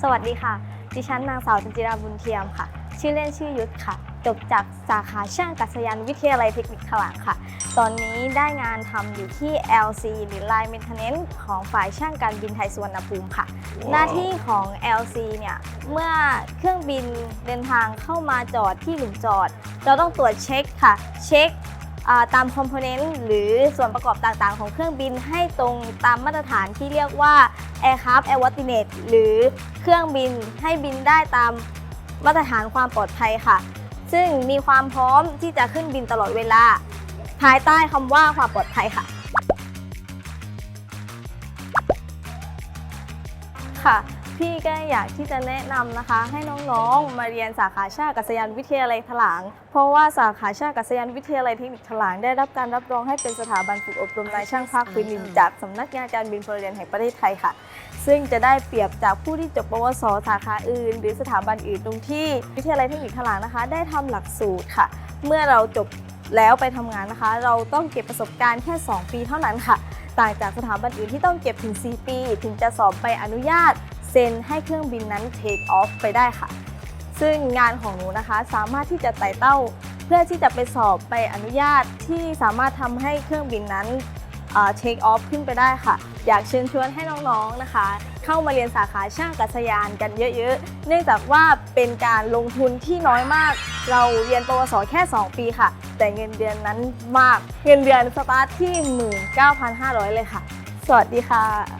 สวัสดีค่ะ ดิฉันนางสาวจันจิราบุญเทียมค่ะ ชื่อเล่นชื่อยุทธค่ะ จบจากสาขาช่างกัศยานวิทยาลัยเทคนิคขลางค่ะ ตอนนี้ได้งานทำอยู่ที่ LC หรือ Line Maintenance ของฝ่ายช่างการบินไทยสุวรรณภูมิค่ะ หน้าที่ของ LC เนี่ย เมื่อเครื่องบินเดินทางเข้ามาจอดที่หลุมจอด เราต้องตรวจเช็คค่ะ เช็คอ่า ตามคอมโพเนนต์หรือส่วนประกอบต่างๆ ของเครื่องบินให้ตรงตามมาตรฐานที่เรียกว่า Aircraft Airworthiness หรือเครื่องบินให้บินได้ตามมาตรฐานความปลอดภัยค่ะ ซึ่งมีความพร้อมที่จะขึ้นบินตลอดเวลา ภายใต้คำว่าความปลอดภัยค่ะค่ะ พี่ก็อยากที่จะแนะนำนะคะ ให้น้องๆมาเรียนสาขาชาติกัศยานวิทยาลัยถลาง เพราะว่าสาขาชาติกัศยานวิทยาลัยเทคนิคถลางได้รับการรับรองให้เป็นสถาบันฝึกอบรมนายช่างภาคพื้นดินจากสำนักงานการบินพลเรือนแห่งประเทศไทยค่ะ ซึ่งจะได้เปรียบจากผู้ที่จบปวสสาขาอื่น หรือสถาบันอื่นตรงที่วิทยาลัยเทคนิคถลางนะคะ ได้ทำหลักสูตรค่ะ เมื่อเราจบแล้วไปทำงานนะคะ เราต้องเก็บประสบการณ์แค่ 2 ปีเท่านั้นค่ะ ต่างจากสถาบันอื่นที่ต้องเก็บถึง 4 ปี ถึงจะสอบใบอนุญาต เซ็นให้เครื่องบินนั้น take off ไปได้ค่ะ ซึ่งงานของหนูนะคะสามารถที่จะไต่เต้า เพื่อที่จะไปสอบใบอนุญาตที่สามารถทำให้เครื่องบินนั้นเทคออฟขึ้นไปได้ค่ะ อยากเชิญชวนให้น้องๆนะคะ เข้ามาเรียนสาขาช่างกัศยานกันเยอะๆ เนื่องจากว่าเป็นการลงทุนที่น้อยมาก เราเรียนปวสแค่ 2 ปีค่ะ แต่เงินเดือนนั้นมาก เงินเดือนสตาร์ทที่ 19,500 เลยค่ะ สวัสดีค่ะ